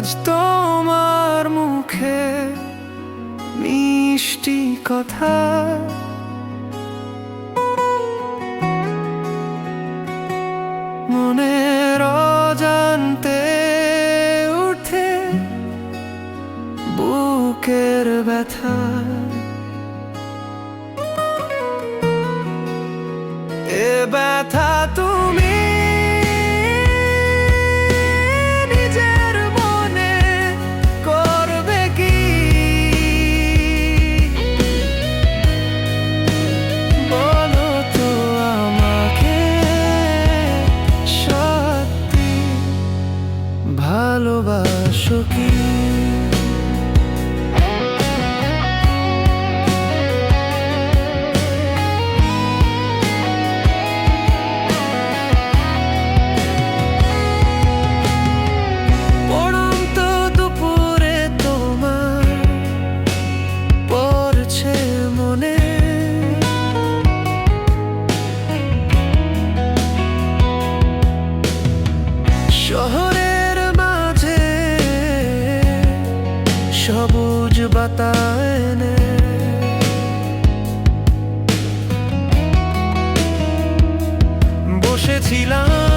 আজ তোমার মুখে মিষ্টি কথা। মনের অজান্তে উঠে বুকের ব্যথা। এ ব্যথা You. সবুজ বাতায় বসেছিলাম